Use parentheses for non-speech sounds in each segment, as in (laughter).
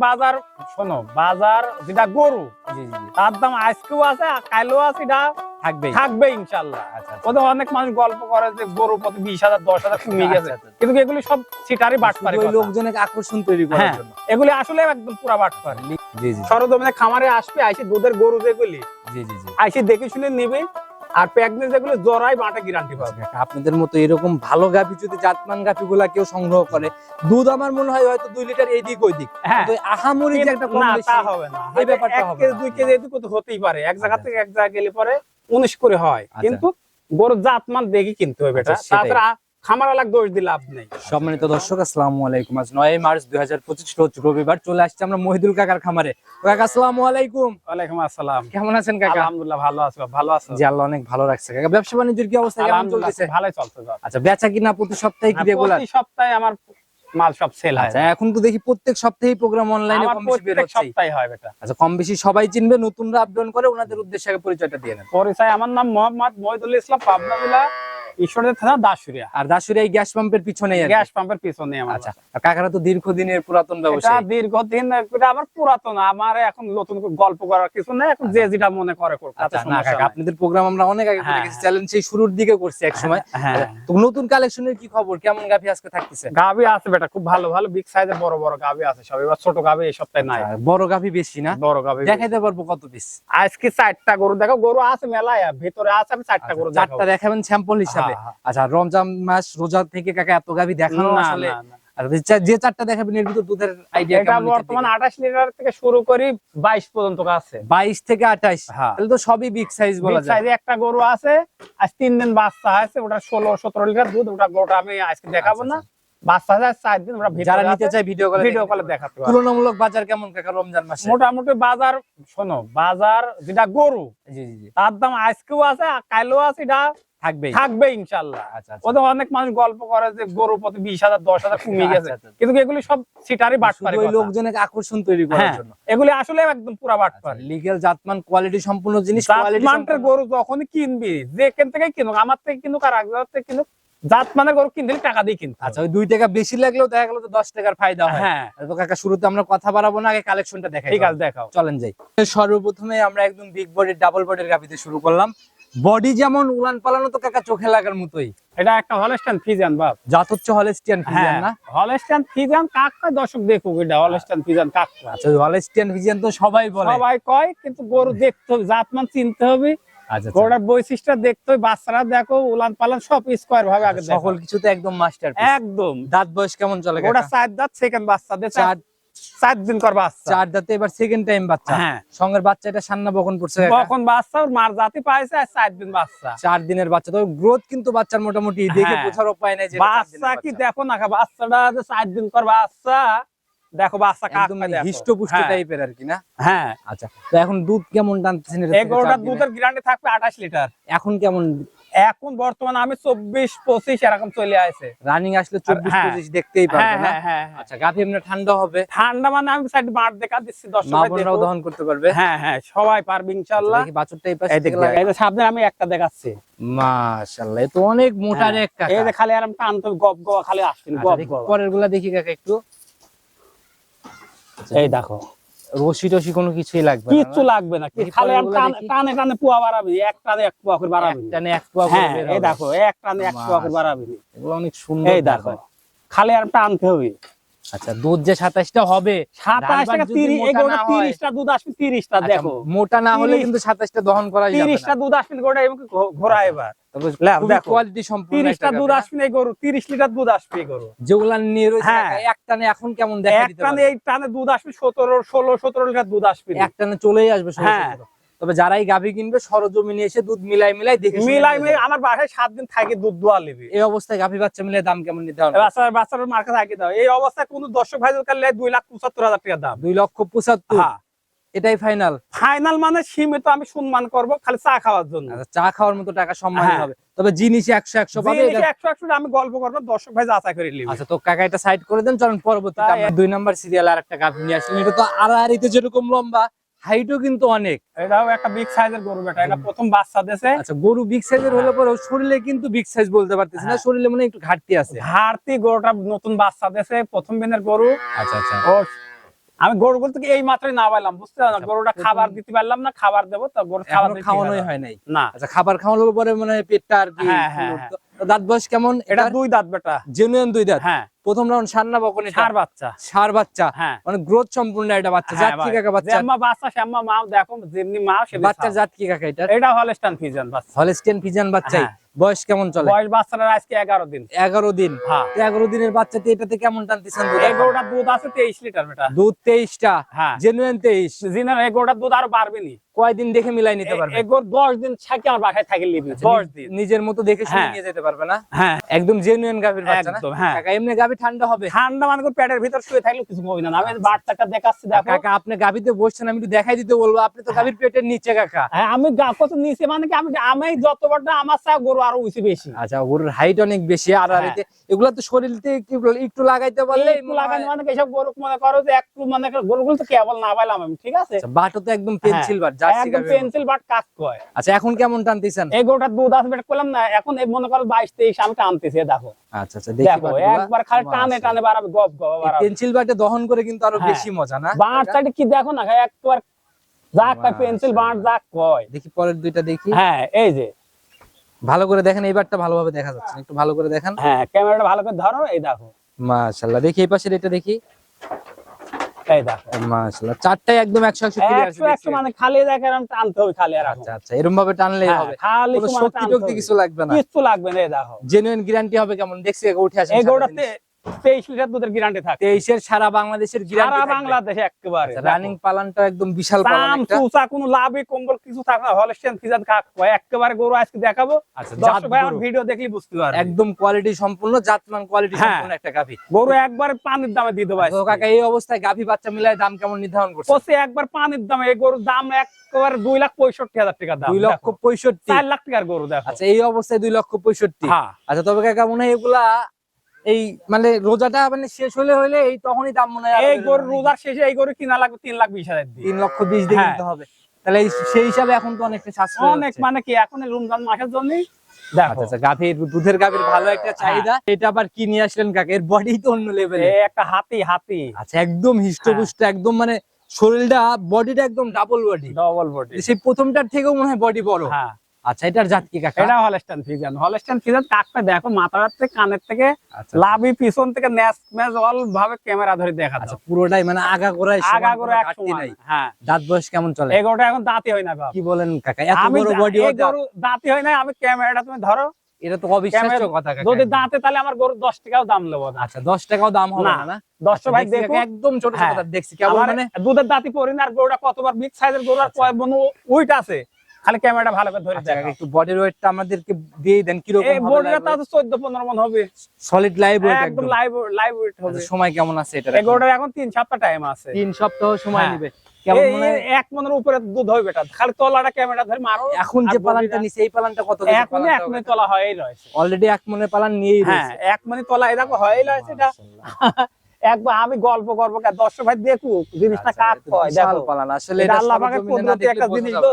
বাজার শোনো বাজার যেটা গরু তার দাম আজকেও আছে আছে এটা থাকবেই। থাকবে ইনশাল্লাহ আচ্ছা আচ্ছা। ওদের অনেক মানুষ গল্প করে যে গরু প্রতি বিশ হাজার দশ হাজার কমে গেছে। আচ্ছা, আচ্ছা। কিন্তু এগুলি সব সিটারি বাটপারে শুধু ওই লোকজনকে আকর্ষণ তৈরি করার হ্যাঁ। এগুলি আসলে একদম পুরা জি, সরজমিনে খামারে আসবে আইসি দুধের গরু যেগুলি জি জি জি। আইসি দেখে শুনে নেবে। আর প্যাগনেট যেগুলো জরাই মাঠে গ্যারান্টি পাবে। আপনাদের মতো এরকম ভালো গাভি যদি জাতমান গাভি গুলা কেউ সংগ্রহ করে দুধ আমার মনে হয় হয়তো দুই লিটার এদিক ওইদিক। হ্যাঁ। ওই আহামরি যে একটা কম তা হবে না। এই ব্যাপারটা হবে দুই কেজি এদিক তো হতেই পারে। এক জায়গা আচ্ছা। থেকে এক জায়গা গেলে পরে উনিশ করে হয়। আচ্ছা। কিন্তু গরুর জাতমান দেখি কিনতে হবে এটা তাছাড়া খামার দোষ দিয়ে লাভ নেই। সম্মানিত দর্শক আসসালামু আলাইকুম। আজ নয় মার্চ দুই হাজার পঁচিশ রোজ রবিবার চলে আসছে আমরা মহিদুল কাকার খামারে। কাকা আসসালামু আলাইকুম। ওয়ালাইকুম আসসালাম। কেমন আছেন কাকা? আলহামদুলিল্লাহ ভালো আছো ভালো আছো? জি আল্লাহ অনেক ভালো রাখছে কাকা। ব্যবসা বাণিজ্যের কি অবস্থা? কেমন চলতেছে? ভালোই চলছে আচ্ছা বেচা কিনা প্রতি সপ্তাহে কি রেগুলার প্রতি সপ্তাহে আমার মাল সব সেল হয়। আচ্ছা এখন তো দেখি প্রত্যেক সপ্তাহে প্রোগ্রাম অনলাইনে কম বেশি বের হচ্ছে। সপ্তাহে হয় বেটা। আচ্ছা কম বেশি সবাই চিনবে নতুনরা আপডাউন করে ওনাদের উদ্দেশ্যে পরিচয়টা দিয়ে নেন। পরিচয় আমার নাম মোহাম্মদ মহিদুল ইসলাম পাবনা জেলা থানা দাসুরিয়া আর দাসুরি এই গ্যাস পাম্পের কি। গ্যাস পাম্পের পিছনে আমার আচ্ছা কাকারা তো দীর্ঘদিনের পুরাতন এটা ব্যবসায়ী দীর্ঘদিন এটা আমার পুরাতন আমার এখন নতুন গল্প করার কিছু এখন যে যেটা মনে করে আচ্ছা না কাকা আপনাদের প্রোগ্রাম আমরা অনেক আগে করে হ্যাঁ, গেছি চ্যালেঞ্জ সেই শুরুর দিকে করছি এক সময়। হ্যাঁ তো নতুন কালেকশনের কি খবর? কেমন গাভি আজকে থাকতেছে? গাবি আছে বেটা খুব ভালো ভালো বিগ সাইজের বড় বড় গাবি আছে সব। এবার ছোট গাবি এই সপ্তাহে নাই। আচ্ছা, বড় গাভি বেশি না? বড় গাবি দেখাইতে পারব কত পিস আজকে চারটা গরু দেখো গরু আছে মেলায় ভিতরে আছে আমি চারটা গরু চারটা দেখাবেন স্যাম্পল হিসাবে। হ্যাঁ, হ্যাঁ। আচ্ছা রমজান মাস রোজা থেকে কাকা এত গাভি দেখানো আসলে? যে চারটা দেখাবেন এর ভিতর দুধের আইডিয়া এটা বর্তমান আঠাশ লিটার থেকে শুরু করি বাইশ পর্যন্ত আছে। বাইশ থেকে আঠাইশ হ্যাঁ। তাহলে তো সবই বিগ সাইজ বলা যায়। সাইজে একটা গরু আছে আজ তিন দিন বাচ্চা আছে ওটা ষোলো সতেরো লিটার দুধ ওটা গরুটা আমি আজকে দেখাবো না। বাচ্চা চার দিন ওটা আচ্ছা, যারা নিতে চায় ভিডিও কলে ভিডিও কলে দেখাতে তুলনামূলক বাজার কেমন কাকা রমজান মাসে? মোটামুটি বাজার শোনো বাজার যেটা গরু জি জি জি। তার দাম আজকেও আছে কাইলেও আছে এটা থাকবেই। থাকবে ইনশাল্লাহ আচ্ছা আচ্ছা। ওদের অনেক মানুষ গল্প করে যে গরু প্রতি বিশ হাজার দশ হাজার (laughs) কমে গেছে। আচ্ছা। কিন্তু এগুলি সব সিটারি বাটপারে শুধু ওই আকর্ষণ তৈরি করার হ্যাঁ জন্য। এগুলি আসলে একদম পুরা বাটপারে। লিগেল জাতমান কোয়ালিটি সম্পূর্ণ জিনিস গরু কিনবি যেখান থেকে কিনুক আমার থেকে কিনুক আর এক থেকে কিনুক জাতমানের গরু কিনতে হলে টাকা দিয়ে কিনতে আচ্ছা ওই দুই টাকা বেশি লাগলেও দেখা গেল তো দশ টাকার ফায়দা হয়। হ্যাঁ। তো কাকা শুরুতে আমরা কথা বাড়াবো না আগে কালেকশনটা দেখাই। ঠিক আছে দেখাও। চলেন যাই। সর্বপ্রথমে আমরা একদম বিগ বডির ডাবল বডির গাভিতে শুরু করলাম। বডি যেমন উলান পালানো তো কাকা চোখে লাগার মতোই। এটা একটা হলস্টাইন ফিজান বাপ। জাত হচ্ছে হলেস্টিয়ান হ্যাঁ ফিজিয়ান না? হলস্টাইন ফিজান কাকা দর্শক দেখুক এটা হলস্টাইন ফিজান কাকা আচ্ছা হলেস্টিয়ান ফিজিয়ান তো সবাই বলে। সবাই কয় কিন্তু গরু দেখতে হবে জাতমান চিনতে হবে। আচ্ছা আচ্ছা। গরুটার বৈশিষ্ট্য দেখতে হবে বাচ্চারা দেখো উলান পালান সব স্কোয়ার ভাবে আগে সকল কিছুতে একদম মাস্টার একদম। দাঁত বয়স কেমন চলে ওটা কাকা? চার দাঁত সেকেন্ড চার চার দিন কর বাচ্চা। চার দাঁতে এবার সেকেন্ড টাইম বাচ্চা। হ্যাঁ। সঙ্গের বাচ্চা এটা সান্না বকন পড়ছে? কখন বাচ্চা ওর মার জাতি পাইছে আর চার দিন বাচ্চা। চার দিনের বাচ্চা। তবে গ্রোথ কিন্তু বাচ্চার মোটামুটি দেখে হ্যাঁ। বোঝার উপায় নাই যে বাচ্চা কি দেখো না বাচ্চাটা যে চার দিন কর বাচ্চা। দেখো বাচ্চা একদম কাকা দেখো। হিষ্টপুষ্ট টাইপের আর কি না? হ্যাঁ। আচ্ছা তো এখন দুধ কেমন টানতেছেন এটা দিনে? দুধের গ্যারান্টি থাকবে আঠাশ লিটার এখন কেমন এখন বর্তমানে আমি চব্বিশ পঁচিশ এরকম চলে আসে। রানিং আসলে চব্বিশ হ্যাঁ। পঁচিশ দেখতেই হ্যাঁ পারবে হ্যাঁ হ্যাঁ। আচ্ছা গাভি এমনি ঠান্ডা হবে? ঠান্ডা মানে আমি সাইড মাঠ দেখা দিচ্ছি দহন করতে পারবে? হ্যাঁ হ্যাঁ সবাই পারবে ইনশাল্লাহ। দেখি বাছুরটা এই পাশে সামনে আমি একটা দেখাচ্ছি। মাশাআল্লাহ তো অনেক মোটা রে একটা এই খালি গপ গপ খালি আসছেন গপ গপ পরেরগুলা দেখি কাকা একটু। এই দেখো। রশি টসি কোনো কিছুই লাগবে না, কিচ্ছু লাগবে না। খালি আমি টান-। টানে পুয়া বাড়াবি এক টানে এক পুয়া করে বাড়াবি। এক টানে এক পোয়া করে হ্যাঁ এই দেখো এক টানে এক পুয়া করে বাড়াবি। এগুলো অনেক সুন্দর এই দেখো খালি আর টানতে হবে। আচ্ছা দুধ যে সাতাশটা হবে তিরিশটা দুধ আসবে তিরিশটা আচ্ছা, দেখো। মোটা না হলে কিন্তু সাতাশটা দহন করা তিরিশটা দুধ আসবে গোটা ঘোরা এবার। কোয়ালিটি সম্পূর্ণ তিরিশটা একটা দুধ গাভী না? আসবে এই গরু তিরিশ লিটার দুধ আসবে এই গরু। যেগুলা নিয়ে রয়েছে হ্যাঁ। এক টানে এখন কেমন দেখা এক টানে এই টানে দুধ আসবে সতেরো ষোলো সতেরো লিটার দুধ আসবে এক টানে চলেই আসবে হ্যাঁ। তবে যারাই গাভী কিনবে সরজমিনে এসে দুধ মিলাই মিলাই দেখে মিলাই মিলাই আমার বাসায় সাত দিন থাকে দুধ দোয়া নেবে। এই অবস্থায় গাভী বাচ্চা মিলে দাম কেমন নিতে হবে? বাচ্চার বাচ্চার মার্কা থাকে দাও। এই অবস্থায় কোন দর্শক ভাই কালে দুই লাখ পঁচাত্তর হাজার টাকা দাম। দুই লক্ষ পঁচাত্তর। হ্যাঁ। এটাই ফাইনাল ফাইনাল মানে সীমিত আমি সম্মান করব খালি চা খাওয়ার জন্য। চা খাওয়ার মতো টাকা সম্মান হ্যাঁ। হবে। তবে জিনিস একশো একশো পাবে একশো একশো আমি গল্প করব দর্শক ভাই যাচাই করে নিবে। আচ্ছা তো কাকা এটা সাইড করে দেন চলেন পরবর্তীতে দুই নাম্বার সিরিয়াল আর একটা গাভী নিয়ে আসলেন এটা তো আড়াআড়িতে যেরকম লম্বা হাইটও কিন্তু অনেক। এটাও একটা বিগ সাইজের গরু বেটা এটা প্রথম বাচ্চা দেশে আচ্ছা গরু বিগ সাইজের হলে পরে শরীরে কিন্তু বিগ সাইজ বলতে পারতেছি না হ্যাঁ। শরীরে মনে একটু ঘাটতি আছে। ঘাড়তি গরুটা নতুন বাচ্চা দেশে প্রথম দিনের গরু। আচ্ছা আচ্ছা। আমি গরুগুলো থেকে এই মাত্রই না পাইলাম বুঝতে পারলাম আচ্ছা, গরুটা খাবার দিতে পারলাম না খাবার দেবো তো গরু খাবার খাওয়ানোই হয় নাই? না। আচ্ছা খাবার খাওয়ানোর পরে মানে পেটটা আর কি হ্যাঁ, হ্যাঁ। তো দাঁত বয়স কেমন? এটা দুই দাঁত বেটা। জেনুইন দুই দাঁত? হ্যাঁ। প্রথম রাউন্ড সার না বকন এটা বাচ্চা। সার বাচ্চা। হ্যাঁ। মানে গ্রোথ সম্পূর্ণ এটা বাচ্চা হ্যাঁ জাত কি কাকা বাচ্চা? আম্মা বাচ্চা শ্যামা মা দেখো যেমনি মা সে বাচ্চা জাত কি কাকা এটা এটা হলস্টান ফিজন বাচ্চা। হলস্টেন ফিজান বাচ্চাই। হ্যাঁ। বয়স কেমন চলে? বয়স বাচ্চারা আজকে এগারো দিন। এগারো দিন। হ্যাঁ। এগারো দিনের বাচ্চাতে এটাতে কেমন টানতেছেন দুধ? দুধ আছে তেইশ লিটার বেটা। দুধ তেইশটা? হ্যাঁ। জেনুইন তেইশ? জিনার এই গরুটার দুধ আরও বাড়বে নি। কয়দিন দেখে মিলাই নিতে পারবে? এই গরু দশ দিন থাকি আমার বাসায় থাকি লিবি আচ্ছা, দশ দিন। নিজের মতো দেখে শুনে হ্যাঁ। নিয়ে যেতে পারবে না? হ্যাঁ। একদম জেনুইন গাভীর বাচ্চা না? হ্যাঁ। কাকা এমনি গাভী ঠান্ডা হবে? ঠান্ডা মানে পেটের ভিতর শুয়ে থাকলে কিছু কবি না। আমি বাচ্চাটা দেখাচ্ছি দেখো। কাকা আপনি গাভীতে বসছেন আমি একটু দেখাই দিতে বলব। আপনি তো গাভীর পেটের নিচে কাকা। হ্যাঁ, আমি কত নিচে মানে কি আমি আমি যত বড় আমার চা গরু আরও উঁচু বেশি। আচ্ছা ওর হাইট অনেক বেশি আর আর হ্যাঁ। এগুলা তো শরীরতে একটু একটু লাগাইতে পারলে একটু লাগানো মানে এসব গরু মনে করো যে একটু মানে গরুগুলো তো কেবল না পাইলাম আমি ঠিক আছে? আচ্ছা বাটো তো একদম পেন্সিল বাট জার্সি একদম পেন্সিল বাট কাজ কয় আচ্ছা এখন কেমন টানতেছেন? এই গরুটার দুধ আছে বেটা করলাম না এখন এই মনে করো বাইশ তেইশ আমি টানতেছি দেখো। আচ্ছা আচ্ছা দেখো একবার খালি টানে টানে বাড়াবে গপ গপ বাড়াবে পেন্সিল বাটে দহন করে কিন্তু আরও হ্যাঁ। বেশি মজা না? বাঁট সাইডে কি দেখো না একবার যাক পেন্সিল বাঁট যাক কয়। দেখি পরের দুইটা দেখি। হ্যাঁ এই যে ভালো করে দেখেন এইবারটা ভালোভাবে দেখা যাচ্ছে একটু ভালো করে দেখেন। হ্যাঁ ক্যামেরাটা ভালো করে ধরো এই দেখো। মাশাআল্লাহ দেখি এই পাশের এটা দেখি। এই দেখো। মাশাআল্লাহ চারটাই একদম 100 100 ক্লিয়ার একশো একশো মানে খালি দেখেন আমি টানতে হবে খালি আর আচ্ছা আচ্ছা এরকম ভাবে টানলেই হ্যাঁ, হবে। খালি শক্তি টক্তি কিছু লাগবে না। কিছু লাগবে না এই দেখো। জেনুইন গ্যারান্টি হবে কেমন? দেখছি উঠে আসে এই জিনিস। তেইশ লিটার দুধের গ্যারান্টি থাকে তেইশের সারা বাংলাদেশের সারা বাংলাদেশে একেবারে। রানিং পালানটা একম বিশাল দাম চুচা কোনো লাভই কম্বল কিছু থাকে হলস্টেন ফিজান কাক একেবারে গরু আজকে দেখাবো। আচ্ছা দর্শক ভাই আমার ভিডিও দেখলে বুঝতে পারবে। একদম কোয়ালিটি সম্পূর্ণ জাতমান কোয়ালিটি হ্যাঁ। সম্পূর্ণ একটা গাভী। গরু একবার পানির দামে দিয়ে দেবো কাকা এই অবস্থায় গাভী বাচ্চা মিলায় দাম কেমন নির্ধারণ করছে? একবার পানির দামে এই গরুর দাম একেবারে দুই লাখ পঁয়ষট্টি হাজার টাকা দাম। দুই লক্ষ পঁয়ষট্টি। চার লাখ টাকার গরু দেখো। আচ্ছা এই অবস্থায় দুই লক্ষ পঁয়ষট্টি। হ্যাঁ। আচ্ছা তবে কাকা মনে হয় এগুলা এই মানে রোজাটা মানে শেষ হলে হলে এই তখনই দাম মনে হয় এই গরু রোজার শেষে এই গরু কিনা লাগবে তিন লাখ বিশ হাজার তিন লক্ষ বিশ দিয়ে হ্যাঁ। কিনতে হবে। তাহলে এই- সেই হিসাবে এখন তো অনেকটা সাশ্রয় অনেক মানে কি এখন রমজান মাসের জন্য আচ্ছা দেখো। আচ্ছা গাভীর দুধের গাভীর ভালো একটা চাহিদা। এটা আবার কি নিয়ে আসলেন কাকা? এর বডি তো অন্য লেভেলে একটা হাতি হাতি। আচ্ছা একদম হিষ্টপুষ্ট একদম মানে শরীরটা বডিটা একদম ডাবল বডি ডবল বডি সেই প্রথমটার থেকেও মনে হয় বডি বড়। হ্যাঁ। আচ্ছা এটার জাত কি কাকা? এটা হলস্টান ফিজান হলস্টান ফিজান কাকটা দেখো মাথার থেকে কানের থেকে আচ্ছা লাভি পিছন থেকে ন্যাস ম্যাচ অল ভাবে ক্যামেরা ধরে দেখা আচ্ছা পুরোটাই মানে আগা গোড়ায় আগা করে কোনো এক সমান নাই। হ্যাঁ। দাঁত বয়স কেমন চলে? এই গরুটা এখন দাঁতই হয় না বাপ। কি বলেন কাকা এত বড় বডি দাঁতই হয় না আমি ক্যামেরাটা তুমি ধরো। এটা তো অবিশ্বাস্য কথা কাকা। যদি দাঁতে তাহলে আমার গরু দশ টাকাও দাম নেব আচ্ছা দশ টাকাও দাম হবে না, দশ আচ্ছা, ভাই দেখো একদম ছোট ছোট হ্যাঁ। দেখছি। কেমন মানে? দুধের দাঁতই পরি না আর গরুটা কতবার বিগ সাইজের গরু আর কয় বনু উইট আছে? খালি ক্যামেরাটা ভালো করে ধরে আচ্ছা, দেখো একটু বডির ওয়েটটা আমাদেরকে দিয়ে দেন বোর্ডটা তাও চোদ্দ পনেরো মন হবে। সলিড লাইভ ওয়েট একদম লাইভ লাইভ ওয়েট হবে। সময় কেমন আছে এটা এই গরুটার এখন তিন সপ্তাহ টাইম আছে। তিন সপ্তাহ সময় হ্যাঁ। নেবে। মনে হয়? এক মনের উপরে দুধ খালি তলাটা ক্যামেরা ধরে মারো এখন যে পালানটা নিছে এই পালানটা কত এখন এক মনে তলা হয়েই রয়েছে। অলরেডি এক মনে পালান নিয়েই হ্যাঁ রয়েছে। এক মনে তলা দেখো হয়েই রয়েছে এটা। একবার আমি গল্প করব কা? দর্শক ভাই দেখুক জিনিসটা আচ্ছা, কাক বিশাল দেখো। পালান। আসলে আল্লাহ পাকের একটা জিনিস তো।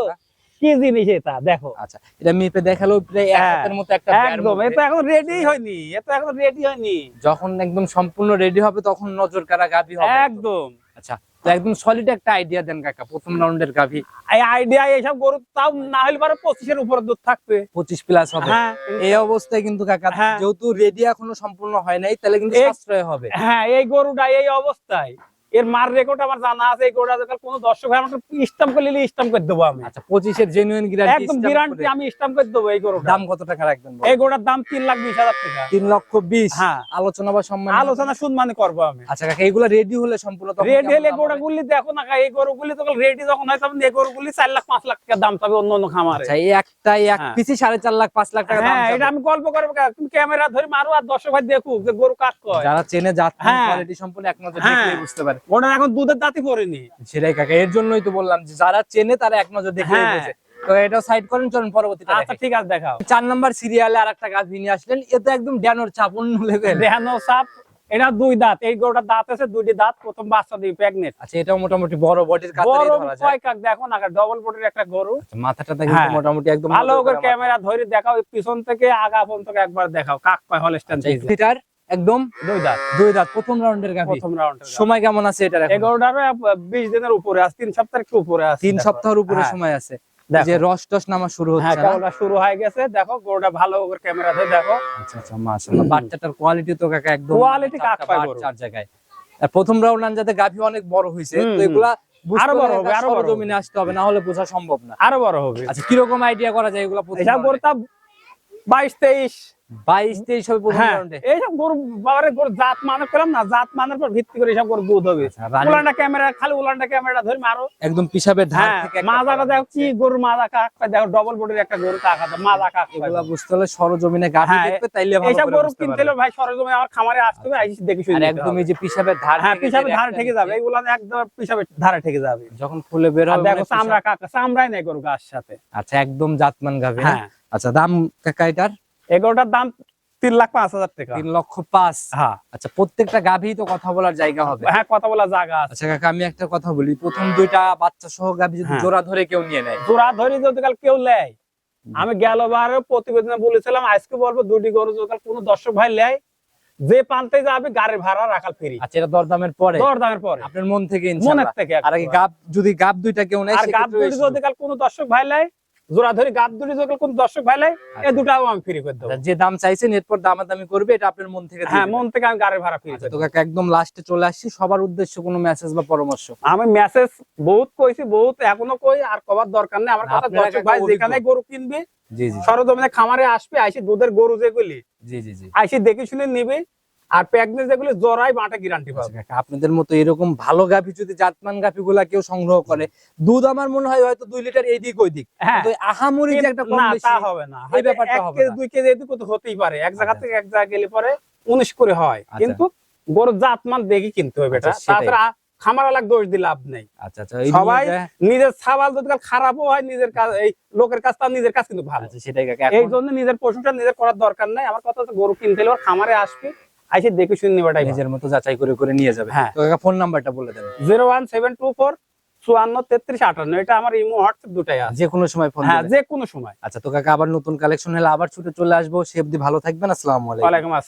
না। কি জিনিস এটা দেখো। আচ্ছা এটা মেপে প্রায় এক হ্যাঁ, মতো একটা একদম। এটা এখন রেডি হয়নি এটা এখন রেডি হয়নি। যখন একদম সম্পূর্ণ রেডি হবে তখন নজর কারা হবে একদম। আচ্ছা একদম সলিড একটা আইডিয়া দেন কাকা প্রথম রাউন্ডের গাভী। এই আইডিয়া এইসব গরু তাও না হলে পারে পঁচিশের উপরে দুধ থাকবে। পঁচিশ প্লাস হবে। হ্যাঁ। এই অবস্থায় কিন্তু কাকা হ্যাঁ। যেহেতু রেডি এখনও সম্পূর্ণ হয় নাই তাহলে কিন্তু সাশ্রয় হবে। হ্যাঁ এই গরুটা এই অবস্থায়। এর মার রেকর্ড আমার জানা আছে এই যখন কোনো দর্শক ভাই আমাকে স্টাম্প করে নিলে স্টাম্প করে দেবো আমি। আচ্ছা পঁচিশের জেনুইন গ্যারান্টি একদম গ্যারান্টি আমি স্টাম্প করে দেবো এই গরুটা দাম কত টাকা রাখবেন এই গরুটার দাম তিন লাখ বিশ হাজার টাকা। তিন লক্ষ বিশ। হ্যাঁ। আলোচনা বা সম্মান? আলোচনা শুনমানি করব আমি। আচ্ছা কাকা এগুলো রেডি হলে সম্পূর্ণ রেডি হলে দাম গুলি দেখো না এই গরুগুলি তখন রেডি যখন হয় তখন এই গরুগুলি চার লাখ পাঁচ লাখ টাকা দাম পাবে অন্য অন্য খামারে। আচ্ছা এই একটাই এক হ্যাঁ। পিসি সাড়ে চার লাখ পাঁচ লাখ টাকা দাম হ্যাঁ এটা আমি গল্প করব তুমি ক্যামেরা ধরে মারো আর দর্শক ভাই দেখুক যে গরু কাক কয়। যারা চেনে যাচ্ছে হ্যাঁ। কোয়ালিটি সম্পূর্ণ এক নজর হ্যাঁ। দেখলেই বুঝতে পারে। ওটা এখন দুধের দাঁতই পড়েনি সেটাই কাকা এর জন্যই তো বললাম যে যারা চেনে তারা এক নজর দেখলেই হ্যাঁ। তো এটা সাইড করেন চলুন পরবর্তীটা আচ্ছা ঠিক আছে দেখাও। চার নাম্বার সিরিয়ালে আর গাছ নিয়ে আসলেন এ একদম ড্যানোর চাপ অন্য লেভেল দেহানো সাপ এটা দুই দাঁত এই গরুটার দাঁত আছে দুইটি দাঁত প্রথম বাচ্চা দিয়ে প্রেগনেন্ট আচ্ছা মোটামুটি বড় বডির কাতারে ধরা যায়। কয় কাক দেখো না ডবল বডির একটা গরু। আচ্ছা, মাথাটা কিন্তু হ্যাঁ। মোটামুটি একদম ভালো করে ক্যামেরা ধরে দেখাও পিছন থেকে আগা পর্যন্ত একবার দেখাও কাক পায় লিটার একদম? দুই দাঁত দুই দাঁত প্রথম রাউন্ডের গাভি। প্রথম রাউন্ডের সময় কেমন আছে এটা এগারোটার বিশ দিনের উপরে আছে তিন সপ্তাহের একটু উপরে আছে তিন দেখো। সপ্তাহের উপরে হ্যাঁ, সময় আছে। যে রস টস নামা শুরু হ্যাঁ হচ্ছে না? শুরু হয়ে গেছে দেখো গরুটা ভালো করে ক্যামেরাতে দেখো। আচ্ছা আচ্ছা মাশাআল্লাহ। বাচ্চাটার কোয়ালিটি তো কাকা একদম Quality কাক পায় গরু। চার জায়গায়। আর প্রথম রাউন্ড যাতে গাভি অনেক বড় হয়েছে হুম, তো এগুলা আরও বড় হবে, আরও বড়। সরজমিনে আসতে হবে না হলে বোঝা সম্ভব না। আরও বড় হবে। আচ্ছা কীরকম আইডিয়া করা যায় এগুলা প্রথম এসব গরু তা বাইশ তেইশ। বাইশ তেইশ হবে হ্যাঁ এইসব গরু বাবারে গরু জাত না জাত মানের পর ভিত্তি করে এসব গরু দুধ হবে। আচ্ছা, উলানটা ক্যামেরা খালি উলানটা ক্যামেরা ধরি মারো। একদম পিসাবের ধার হ্যাঁ থেকে মাজাটা দেখো কি গরুর মাজা কাক পায়, দেখো ডবল বডির একটা গরু কাক আছে মাজা কাক। বুঝতে হলে সরজমিনে গাভি হ্যাঁ, তাইলে ভালো এইসব গরু কিনতে। হলে ভাই আমার খামারে আসতে হবে আইসি দেখে শুনে আর একদম এই যে পিসাবের ধার হ্যাঁ ধারে ঠেকে যাবে একদম ধারে ঠেকে যাবে। যখন ফুলে বের হবে দেখো মানে চামড়া চামড়াই নাই গরু গাছ সাথে। আচ্ছা একদম জাতমান গাভি না? হ্যাঁ। আচ্ছা দাম কাকা এটার এগারোটার দাম তিন লাখ পাঁচ হাজার টাকা। তিন লক্ষ পাঁচ? হ্যাঁ। আচ্ছা প্রত্যেকটা গাভি তো কথা বলার জায়গা হবে। হ্যাঁ কথা বলার জায়গা আচ্ছা কাকা আমি একটা কথা বলি। প্রথম দুইটা বাচ্চা সহ গাভি যদি হ্যাঁ। জোড়া ধরে কেউ নিয়ে নেয়? জোড়া ধরি যদি কাল কেউ লেয় আমি গেল বারে প্রতিবেদনে বলেছিলাম আজকে বলব দুটি গরু যদি কাল কোনো দর্শক ভাই নেয় যে পান্তে যাবে গাড়ি ভাড়া রাখাল ফ্রি। আচ্ছা এটা দরদামের পরে? দর দামের পরে। আপনার মন থেকে মনের থেকে আর গাব যদি গাব দুইটা কেউ নেয় আর গাব দুটি যদি কাল কোনো দর্শক ভাই লেয় জোড়া ধরি গাব দুটি দর্শক ভাই লেয় এই দুটাও আমি ফ্রি করে দেবো। আচ্ছা, যে দাম চাইছেন এরপর দামাদামি করবে এটা আপনার মন থেকে হ্যাঁ মন থেকে আমি গাড়ি ভাড়া ফ্রি আচ্ছা, তো কাকা একদম লাস্টে চলে আসছি সবার উদ্দেশ্য কোনো মেসেজ বা পরামর্শ? আমি মেসেজ বহুত কইছি বহুত এখনও কই আর কবার দরকার নেই। আমার কথা দর্শক ভাই যেখানে গরু কিনবে সরজমিনে খামারে আসবে আইসি দুধের গরু যেগুলি জি জি জি। আইসি দেখে শুনে নিবে। আর যেগুলি গ্যারান্টি আচ্ছা, পাবে আপনাদের মতো এরকম ভালো গাভি যদি জাতমান কেউ সংগ্রহ করে দুধ আমার মনে হয় হয়তো দুই লিটার এদিক ওইদিক হ্যাঁ। আহামরি যে একটা কম বেশি তা হবে না। এই ব্যাপারটা হবে না। কেজি এদিক তো হতেই পারে। এক জায়গা আচ্ছা। থেকে এক জায়গা গেলে পরে উনিশ করে হয়। আচ্ছা। কিন্তু গরুর জাতমান দেখে কিনতে হবে এটা। আচ্ছা, সেটাই। তাছাড়া খামার আলাদা দোষ দিয়ে লাভ নেই। আচ্ছা আচ্ছা সবাই নিজের সাবাল যদি খারাপও হয় নিজের কাজ এই লোকের কাজ তার নিজের কাজ কিন্তু ভালো। আচ্ছা সেটাই এই জন্য নিজের পশুটা নিজের করার দরকার নাই। আমার কথা হচ্ছে গরু কিনতে হলে খামারে আসবে। আইসে দেখে শুনে নেওয়াটাই নিজের মতো যাচাই করে করে নিয়ে যাবে। হ্যাঁ। তো কাকা ফোন নাম্বারটা বলে দেন। Zero one seven two four চুয়ান্ন তেত্রিশ আটান্ন এটা আমার ইমো হোয়াটসঅ্যাপ দুটাই আছে। যে কোনো সময় ফোন হ্যাঁ যে কোনো সময়। আচ্ছা তোকে কাকা আবার নতুন কালেকশন হলে আবার ছুটে চলে আসব। সে অবধি ভালো থাকবেন আসসালামু আলাইকুম।